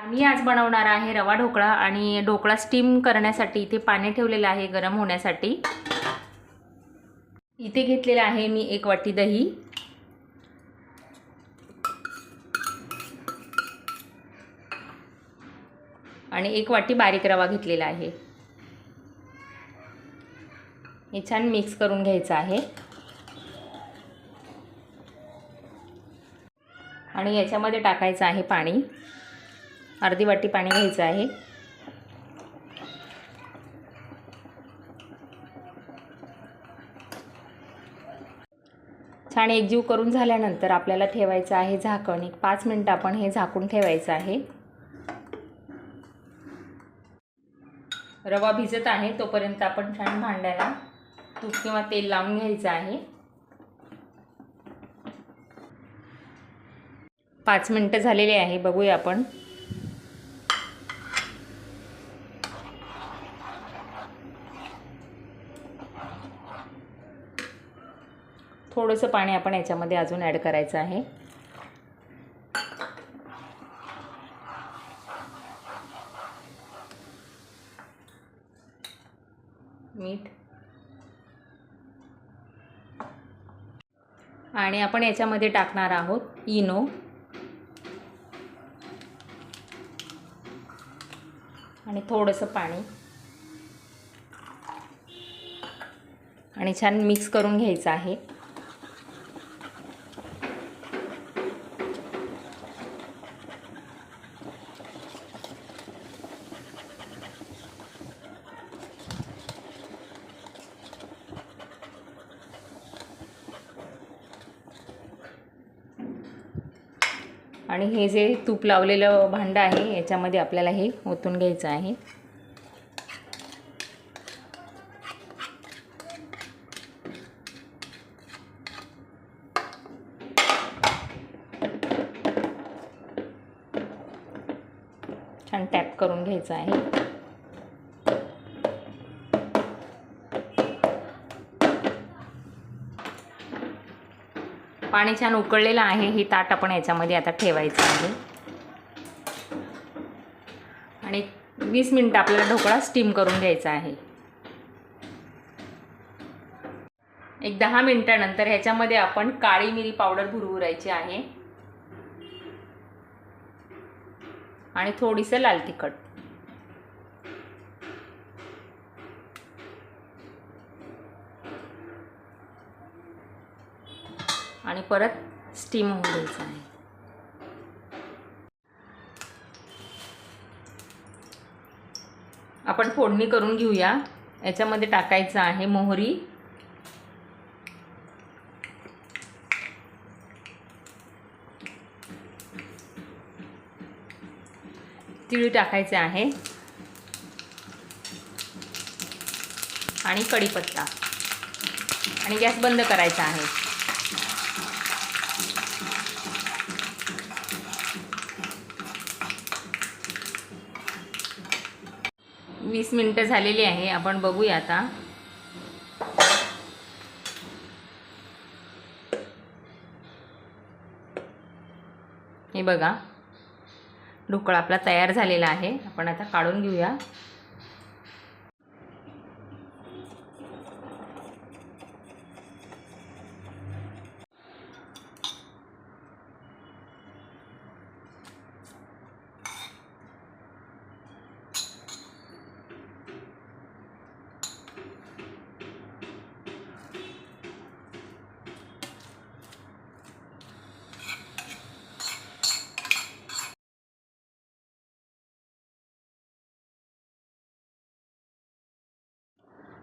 मी आज बनवणार आहे रवा ढोकळा आणि ढोकळा स्टीम करण्यासाठी इथे पाणी ठेवलेलं आहे गरम होण्यासाठी. इथे घेतलेलं आहे मी एक वाटी दही. आणि एक वाटी बारीक रवा घेतलेला आहे. हे छान मिक्स करून घ्यायचं आहे. आणि याच्यामध्ये टाकायचं आहे पाणी. अर्धी वाटी पाणी घ्यायचं आहे. छान एकजीव करून झाल्यानंतर आपल्याला ठेवायचं आहे झाकण. एक पाच मिनटं आपण हे झाकून ठेवायचं आहे. रवा भिजत आहे तोपर्यंत आपण छान भांड्याला तूप किंवा तेल लावून घ्यायचं आहे. पाच मिनटं झालेले आहे बघूया आपण. थोडंसं पाणी आपण याच्यामध्ये अजून ॲड करायचं आहे. मीठ. आणि आपण याच्यामध्ये टाकणार आहोत इनो. आणि थोडंसं पाणी. आणि छान मिक्स करून घ्यायचं आहे. आणि हे जे तूप लावलेलं भांडं आहे याच्यामध्ये आपल्याला हे ओतून घ्यायचं आहे. छान टॅप करून घ्यायचं आहे. पाणी छान उकळलेलं आहे हे ताट आपण याच्यामध्ये आता ठेवायचं आहे. आणि वीस मिनटं आपल्याला ढोकळा स्टीम करून घ्यायचा आहे. एक दहा मिनटानंतर ह्याच्यामध्ये आपण काळी मिरी पावडर भुरभुरायची आहे. आणि थोडीसं लाल तिखट. आणि परत स्टीम होऊन द्यायचं आहे. आपण फोडणी करून घेऊया. याच्यामध्ये टाकायचं आहे मोहरी. तिळ टाकायचे आहे. आणि कढीपत्ता. आणि गॅस बंद करायचा आहे. वीस मिनटं झालेली आहे. आपण बघूया आता. हे बघा. ढोकळा आपला तयार झालेला आहे. आपण आता काढून घेऊया.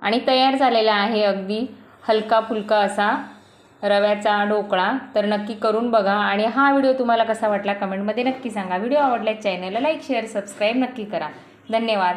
आणि तयार झालेला आहे अगदी हलका फुलका असा रव्याचा ढोकळा. तर नक्की करून बघा आणि हा व्हिडिओ तुम्हाला कसा वाटला कमेंटमध्ये नक्की सांगा. व्हिडिओ आवडल्यास चॅनलला लाईक शेअर सबस्क्राईब नक्की करा. धन्यवाद.